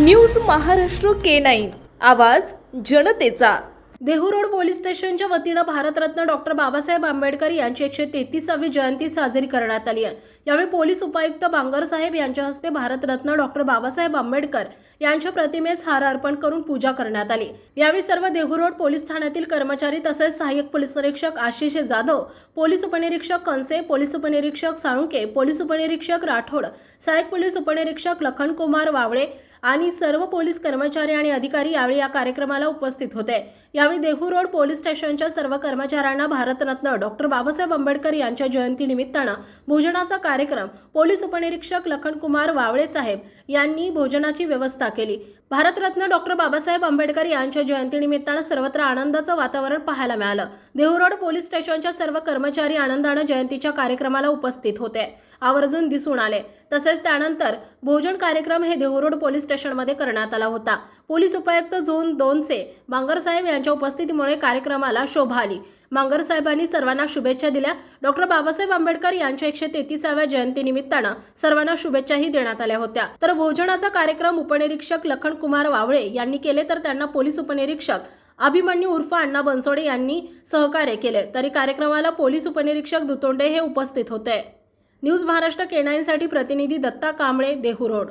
News Maharashtra K nine. आवाज जनतेचा. Dehu road police स्टेशनच्या वतीनं भारतरत्न डॉक्टर बाबासाहेब आंबेडकर यांची एकशे तेहतीसावी जयंती साजरी करण्यात आली आहे. यावेळी पोलीस उपायुक्त बांगरसाहेब यांच्या हस्ते भारतरत्न डॉक्टर बाबासाहेब आंबेडकर यांच्या प्रतिमेस हार अर्पण करून पूजा करण्यात आली. यावेळी सर्व देहू रोड पोलीस ठाण्यातील कर्मचारी तसेच सहाय्यक पोलीस निरीक्षक आशिष जाधव पोलीस उपनिरीक्षक कंसे पोलीस उपनिरीक्षक साळुंके पोलीस उपनिरीक्षक राठोड सहाय्यक पोलीस उपनिरीक्षक लखनकुमार वावळे आणि सर्व पोलीस कर्मचारी आणि अधिकारी यावेळी या कार्यक्रमाला उपस्थित होते. यावेळी देहू रोड पोलीस स्टेशनच्या सर्व कर्मचाऱ्यांना भारतरत्न डॉक्टर बाबासाहेब आंबेडकर यांच्या जयंतीनिमित्तानं भोजनाचा कार्यक्रम पोलीस उपनिरीक्षक लखनकुमार वावळे साहेब यांनी भोजनाची व्यवस्था केली. भारतरत्न डॉक्टर बाबासाहेब आंबेडकर यांच्या जयंतीनिमित्तानं सर्वत्र आनंदाचं वातावरण पाहायला मिळालं. देहू रोड पोलीस स्टेशनच्या सर्व कर्मचारी आनंदानं जयंतीच्या कार्यक्रमाला उपस्थित होते. आवर्जून दिसून आले. तसेच त्यानंतर भोजन कार्यक्रम हे देहू रोड पोलीस स्टेशनमध्ये करण्यात आला होता. पोलीस उपायुक्त झोन दोनचे बांगरसाहेब यांच्या उपस्थितीमुळे कार्यक्रमाला शोभा आली. मांगरसाहेबांनी सर्वांना शुभेच्छा दिल्या. डॉक्टर बाबासाहेब आंबेडकर यांच्या एकशे तेहतीसाव्या जयंतीनिमित्तानं सर्वांना शुभेच्छाही देण्यात आल्या होत्या. तर भोजनाचा कार्यक्रम उपनिरीक्षक लखन कुमार वावळे यांनी केले तर त्यांना पोलीस उपनिरीक्षक अभिमन्यू उर्फ अण्णा बनसोडे यांनी सहकार्य केले. तरी कार्यक्रमाला पोलीस उपनिरीक्षक दुतोंडे हे उपस्थित होते. न्यूज महाराष्ट्र केनाईनसाठी प्रतिनिधी दत्ता कांबळे देहू रोड.